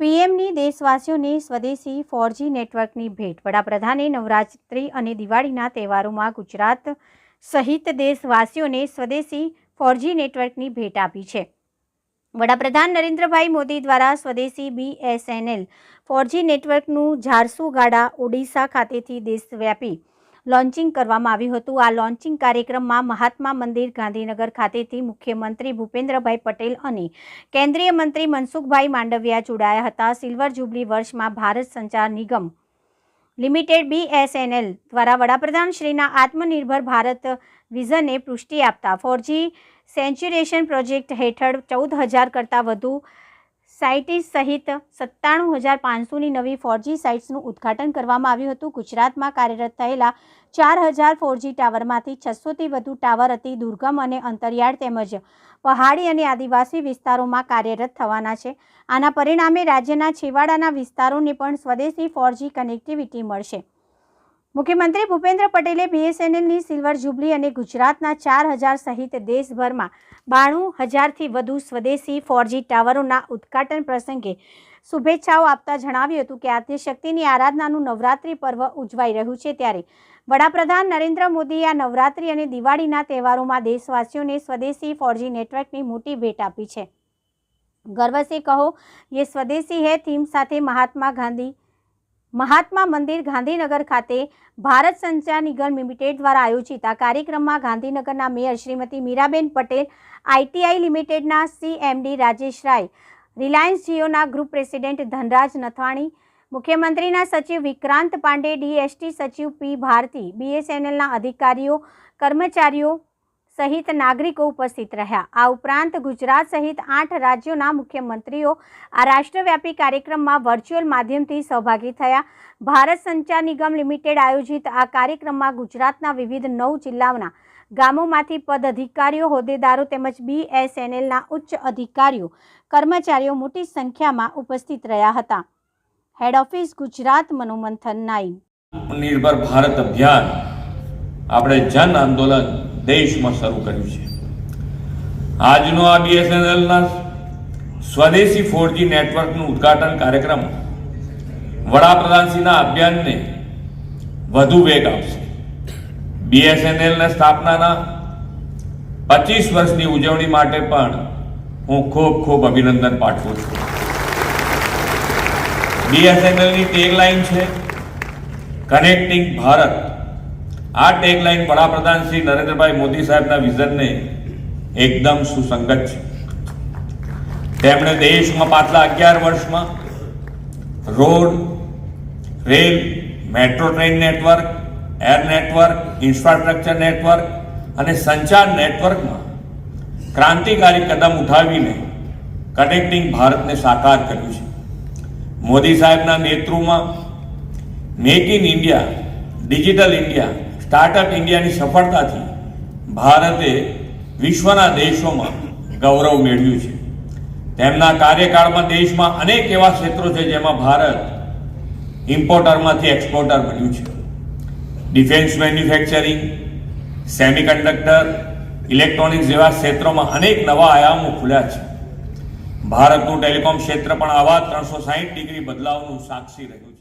પીએમની દેશવાસીઓને સ્વદેશી ફોરજી નેટવર્કની ભેટ. વડાપ્રધાને નવરાત્રિ અને દિવાળીના તહેવારોમાં ગુજરાત સહિત દેશવાસીઓને સ્વદેશી ફોરજી નેટવર્કની ભેટ આપી છે. વડાપ્રધાન નરેન્દ્રભાઈ મોદી દ્વારા સ્વદેશી બીએસએનએલ ફોરજી નેટવર્કનું ઝારસુગાડા, ઓડિશા ખાતેથી દેશવ્યાપી લોન્ચિંગ કરવામાં આવ્યું હતું. આ લોન્ચિંગ કાર્યક્રમમાં મહાત્મા મંદિર, ગાંધીનગર ખાતેથી મુખ્યમંત્રી ભૂપેન્દ્રભાઈ પટેલ અને કેન્દ્રીય મંત્રી મનસુખભાઈ માંડવિયા જોડાયા હતા. સિલ્વર જુબલી વર્ષમાં ભારત સંચાર નિગમ લિમિટેડ બીએસએનએલ દ્વારા વડાપ્રધાન શ્રીના આત્મનિર્ભર ભારત વિઝનને પુષ્ટિ આપતા ફોરજી સેન્ચ્યુરેશન પ્રોજેક્ટ હેઠળ ચૌદ હજાર કરતાં વધુ સાઇટ્સ સહિત સત્તાણું હજાર પાંચસોની નવી ફોરજી સાઇટ્સનું ઉદ્ઘાટન કરવામાં આવ્યું હતું. ગુજરાતમાં કાર્યરત થયેલા ચાર હજાર ફોરજી ટાવરમાંથી છસોથી વધુ ટાવર અતિ દુર્ગમ અને અંતરિયાળ તેમજ પહાડી અને આદિવાસી વિસ્તારોમાં કાર્યરત થવાના છે. આના પરિણામે રાજ્યના છેવાડાના વિસ્તારોને પણ સ્વદેશી ફોરજી કનેક્ટિવિટી મળશે. મુખ્યમંત્રી ભૂપેન્દ્ર પટેલે બીએસએનએલની સિલ્વર જુબલી અને ગુજરાતના ચાર હજાર સહિત દેશભરમાં બાણું હજારથી વધુ સ્વદેશી ફોરજી ટાવરોના ઉદ્ઘાટન પ્રસંગે શુભેચ્છાઓ આપતા જણાવ્યું હતું કે આદ્યશક્તિની આરાધનાનું નવરાત્રિ પર્વ ઉજવાઈ રહ્યું છે ત્યારે વડાપ્રધાન નરેન્દ્ર મોદીએ આ નવરાત્રિ અને દિવાળીના તહેવારોમાં દેશવાસીઓને સ્વદેશી ફોરજી નેટવર્કની મોટી ભેટ આપી છે. ગર્વ કહો, યે સ્વદેશી હૈ થીમ સાથે મહાત્મા ગાંધી મહાત્મા મંદિર ગાંધીનગર ખાતે ભારત સંચાર નિગમ લિમિટેડ દ્વારા આયોજિત આ કાર્યક્રમમાં ગાંધીનગરના મેયર શ્રીમતી મીરાબેન પટેલ આઈટીઆઈ લિમિટેડના સીએમડી રાજેશ રાય, રિલાયન્સ જીઓના ગ્રુપ પ્રેસિડેન્ટ ધનરાજ નથવાણી, મુખ્યમંત્રીના સચિવ વિક્રાંત પાંડે ડીએસટી સચિવ પી ભારતી બીએસએનએલના અધિકારીઓ, કર્મચારીઓ સહિત નાગરિકો ઉપસ્થિત રહ્યા. આ ઉપરાંત ગુજરાત સહિત આઠ રાજ્યોના મુખ્યમંત્રીઓ આ રાષ્ટ્રવ્યાપી કાર્યક્રમમાં વર્ચ્યુઅલ માધ્યમથી સહભાગી થયા. ભારત સંચાર નિગમ લિમિટેડ આયોજિત આ કાર્યક્રમમાં ગુજરાતના વિવિધ નવ જિલ્લાઓના ગામોમાંથી પદ અધિકારીઓ, હોદ્દેદારો તેમજ બીએસએનએલના ઉચ્ચ અધિકારીઓ, કર્મચારીઓ મોટી સંખ્યામાં ઉપસ્થિત રહ્યા હતા. હેડ ઓફિસ ગુજરાત, મનોમંથન નાઈ નિર્ભર ભારત અભિયાન, આપણે જન આંદોલન દેશમાં શરૂ કર્યું છે. આજનો આ બીએસએનએલના સ્વદેશી ફોરજી નેટવર્કનું ઉદ્ઘાટન કાર્યક્રમ વડાપ્રધાનશ્રીના અભિયાનને વધુ વેગ આપશે. બીએસએનએલના સ્થાપનાના પચીસ વર્ષની ઉજવણી માટે પણ હું ખૂબ ખૂબ અભિનંદન પાઠવું છું. બીએસએનએલની ટેગલાઇન છે કનેક્ટિંગ ભારત. આ ટેગલાઇન વડાપ્રધાન શ્રી નરેન્દ્રભાઈ મોદી સાહેબના વિઝનને એકદમ સુસંગત છે. તેમણે દેશમાં પાછલા અગિયાર વર્ષમાં road, rail, metro train network, air network, infrastructure network અને સંચાર નેટવર્કમાં ક્રાંતિકારી કદમ ઉઠાવીને કનેક્ટિંગ ભારતને સાકાર કર્યું છે. મોદી સાહેબના નેતૃત્વમાં make in India digital India startup ઇન્ડિયાની સફળતાથી ભારતે વિશ્વના દેશોમાં ગૌરવ મેળવ્યું છે. તેમના કાર્યકાળમાં દેશમાં અનેક એવા ક્ષેત્રો છે જેમાં ભારત ઇમ્પોર્ટરમાંથી એક્સપોર્ટર બન્યું છે. ડિફેન્સ મેન્યુફેક્ચરિંગ, સેમિકન્ડક્ટર, ઇલેક્ટ્રોનિક્સ જેવા ક્ષેત્રોમાં અનેક નવા આયામો ખુલ્યા છે. ભારતનું ટેલિકોમ ક્ષેત્ર પણ આવા ત્રણસો સાહીઠ ડિગ્રી બદલાવનું સાક્ષી રહ્યું છે.